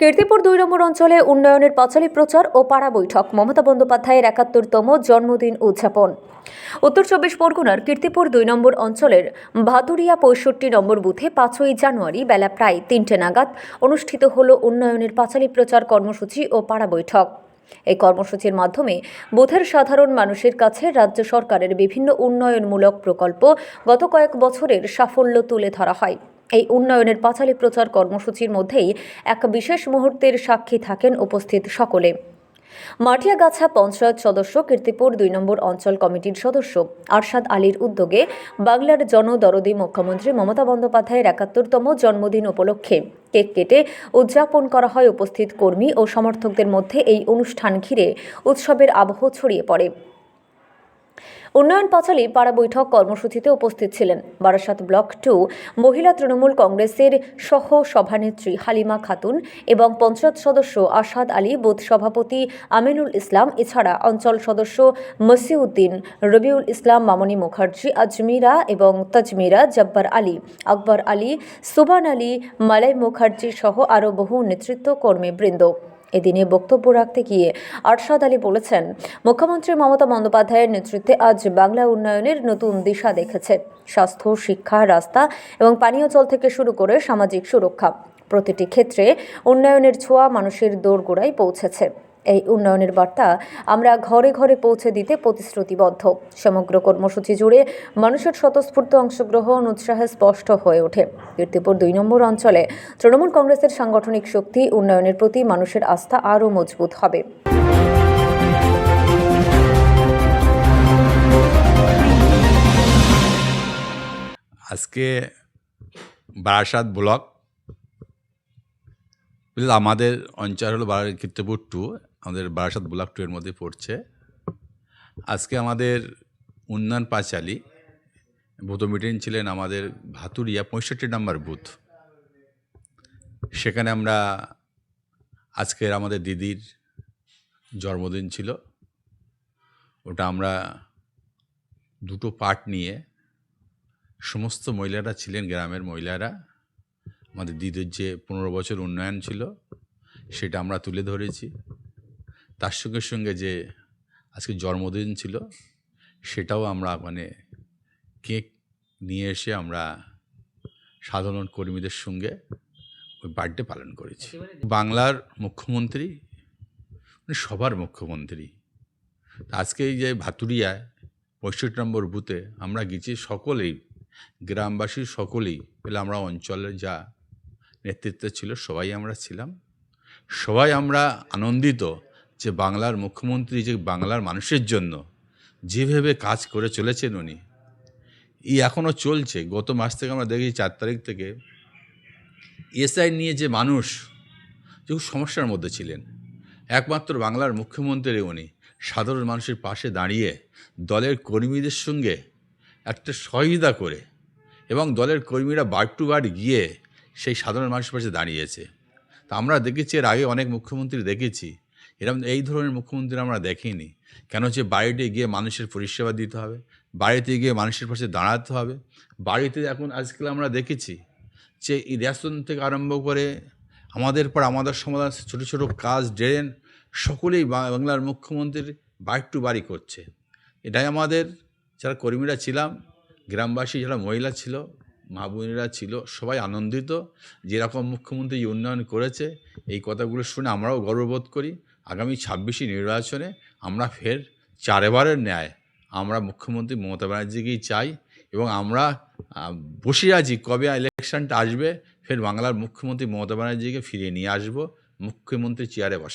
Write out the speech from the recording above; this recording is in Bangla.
কীর্তিপুর দুই নম্বর অঞ্চলে উন্নয়নের পাঁচালী প্রচার ও পাড়া বৈঠক। মমতা বন্দ্যোপাধ্যায়ের একাত্তরতম জন্মদিন উদযাপন। উত্তর চব্বিশ পরগনার কীর্তিপুর দুই নম্বর অঞ্চলের ভাতুরিয়া পঁয়ষট্টি নম্বর বুথে পাঁচই জানুয়ারি বেলা প্রায় তিনটে নাগাদ অনুষ্ঠিত হল উন্নয়নের পাঁচালী প্রচার কর্মসূচি ও পাড়া বৈঠক। এই কর্মসূচির মাধ্যমে বুথের সাধারণ মানুষের কাছে রাজ্য সরকারের বিভিন্ন উন্নয়নমূলক প্রকল্প গত কয়েক বছরের সাফল্য তুলে ধরা হয়। এই উন্নয়নের পাঁচালী প্রচার কর্মসূচির মধ্যেই এক বিশেষ মুহূর্তের সাক্ষী থাকেন উপস্থিত সকলে। মাটিয়াগাছা পঞ্চায়েত সদস্য, কীর্তিপুর দুই নম্বর অঞ্চল কমিটির সদস্য আরশাদ আলীর উদ্যোগে বাংলার জনদরদি মুখ্যমন্ত্রী মমতা বন্দ্যোপাধ্যায়ের একাত্তরতম জন্মদিন উপলক্ষে কেক কেটে উদযাপন করা হয় উপস্থিত কর্মী ও সমর্থকদের মধ্যে এই অনুষ্ঠান ঘিরে উৎসবের আবহ ছড়িয়ে পড়ে। উন্নয়ন পাঁচালী পাড়া বৈঠক কর্মসূচিতে উপস্থিত ছিলেন। বারাসাত ব্লক টু, মহিলা তৃণমূল কংগ্রেসের সহ সভানেত্রী হালিমা খাতুন এবং পঞ্চায়েত সদস্য আসাদ আলী, বুথ সভাপতি আমিনুল ইসলাম, এছাড়া অঞ্চল সদস্য মসিউদ্দিন, রবিউল ইসলাম, মামনি মুখার্জি, আজমিরা এবং তাজমিরা, জব্বার আলী, আকবর আলী সুবান আলী, মালাই মুখার্জি সহ আরও বহু নেতৃত্ব কর্মীবৃন্দ এদিনে বক্তব্য রাখতে গিয়ে আরশাদ আলী বলেছেন, মুখ্যমন্ত্রী মমতা বন্দ্যোপাধ্যায়ের নেতৃত্বে আজ বাংলা উন্নয়নের নতুন দিশা দেখেছে। স্বাস্থ্য, শিক্ষা, রাস্তা এবং পানীয় জল থেকে শুরু করে সামাজিক সুরক্ষা প্রতিটি ক্ষেত্রে উন্নয়নের ছোঁয়া মানুষের দোরগোড়ায় পৌঁছেছে। এই উন্নয়নের বার্তা আমরা ঘরে ঘরে পৌঁছে দিতে প্রতিশ্রুতিবদ্ধ। সমগ্র কর্মসূচি জুড়ে মানুষের স্বতঃস্ফূর্ত অংশগ্রহণ উৎসাহে স্পষ্ট হয়ে ওঠে। কীর্তিপুর দুই নম্বর অঞ্চলে তৃণমূল কংগ্রেসের সাংগঠনিক শক্তি উন্নয়নের প্রতি মানুষের আস্থা আরও মজবুত হবে। আজকে বারাসাত ব্লক বুঝলে, আমাদের অঞ্চল হলো বারা, কীর্তপুর টু আমাদের বারাসাত ব্লক টু এর মধ্যে পড়ছে। আজকে আমাদের উন্নয়ন পাঁচালী, বুথ মিটিং ছিলেন আমাদের ভাতুরিয়া, পঁয়ষট্টি নম্বর বুথ। সেখানে আমরা আজকের আমাদের দিদির জন্মদিন ছিল। ওটা আমরা দুটো পার্ট নিয়ে সমস্ত মহিলারা ছিলেন, গ্রামের মহিলারা। আমাদের দিদির যে পনেরো বছর উন্নয়ন ছিল, সেটা আমরা তুলে ধরেছি। তার সঙ্গে সঙ্গে যে আজকে জন্মদিন ছিল, সেটাও আমরা মানে কেক নিয়ে এসে আমরা সাধারণ কর্মীদের সঙ্গে ওই বার্থডে পালন করেছি। বাংলার মুখ্যমন্ত্রী মানে সবার মুখ্যমন্ত্রী। আজকে এই যে ভাতুরিয়ায় পঁয়ষট্টি নম্বর বুথে আমরা গেছি, সকলেই, গ্রামবাসী সকলেই পেলে আমরা অঞ্চলের যা নেতৃত্ব ছিল, সবাই আমরা ছিলাম। সবাই আমরা আনন্দিত যে বাংলার মুখ্যমন্ত্রী যে বাংলার মানুষের জন্য যেভাবে কাজ করে চলেছেন উনি। ই এখনও চলছে। গত মাস থেকে আমরা দেখি চার তারিখ থেকে এসআই নিয়ে যে মানুষ যে সমস্যার মধ্যে ছিলেন। একমাত্র বাংলার মুখ্যমন্ত্রী উনি। সাধারণ মানুষের পাশে দাঁড়িয়ে দলের কর্মীদের সঙ্গে একটা সহযোগিতা করে এবং দলের কর্মীরা বার টু বার গিয়ে সেই সাধারণ মানুষের পাশে দাঁড়িয়েছে। তা আমরা দেখেছি, এর আগে অনেক মুখ্যমন্ত্রী দেখেছি। এরকম এই ধরনের মুখ্যমন্ত্রী আমরা দেখিনি। কেন হচ্ছে বাড়িতে গিয়ে মানুষের পরিষেবা দিতে হবে, বাড়িতে গিয়ে মানুষের পাশে দাঁড়াতে হবে। বাড়িতে এখন আজকাল আমরা দেখেছি যে রেশন থেকে আরম্ভ করে আমাদের পর আমাদের সমাধান ছোটো ছোটো কাজ, ড্রেন, সকলেই বাংলার মুখ্যমন্ত্রীর বাড়ি টু বাড়ি করছে। এটাই আমাদের যারা কর্মীরা ছিলাম, গ্রামবাসী যারা মহিলা ছিল মা বোনেরা ছিল, সবাই আনন্দিত। যেরকম মুখ্যমন্ত্রী উন্নয়ন করেছে, এই কথাগুলো শুনে আমরাও গর্ববোধ করি। আগামী ছাব্বিশে নির্বাচনে আমরা ফের চারবারের ন্যায় আমরা মুখ্যমন্ত্রী মমতা ব্যানার্জিকেই চাই এবং আমরা বসে আছি কবে ইলেকশনটা আসবে, ফের বাংলার মুখ্যমন্ত্রী মমতা ব্যানার্জিকে ফিরিয়ে নিয়ে আসব। মুখ্যমন্ত্রী চেয়ারে বসা।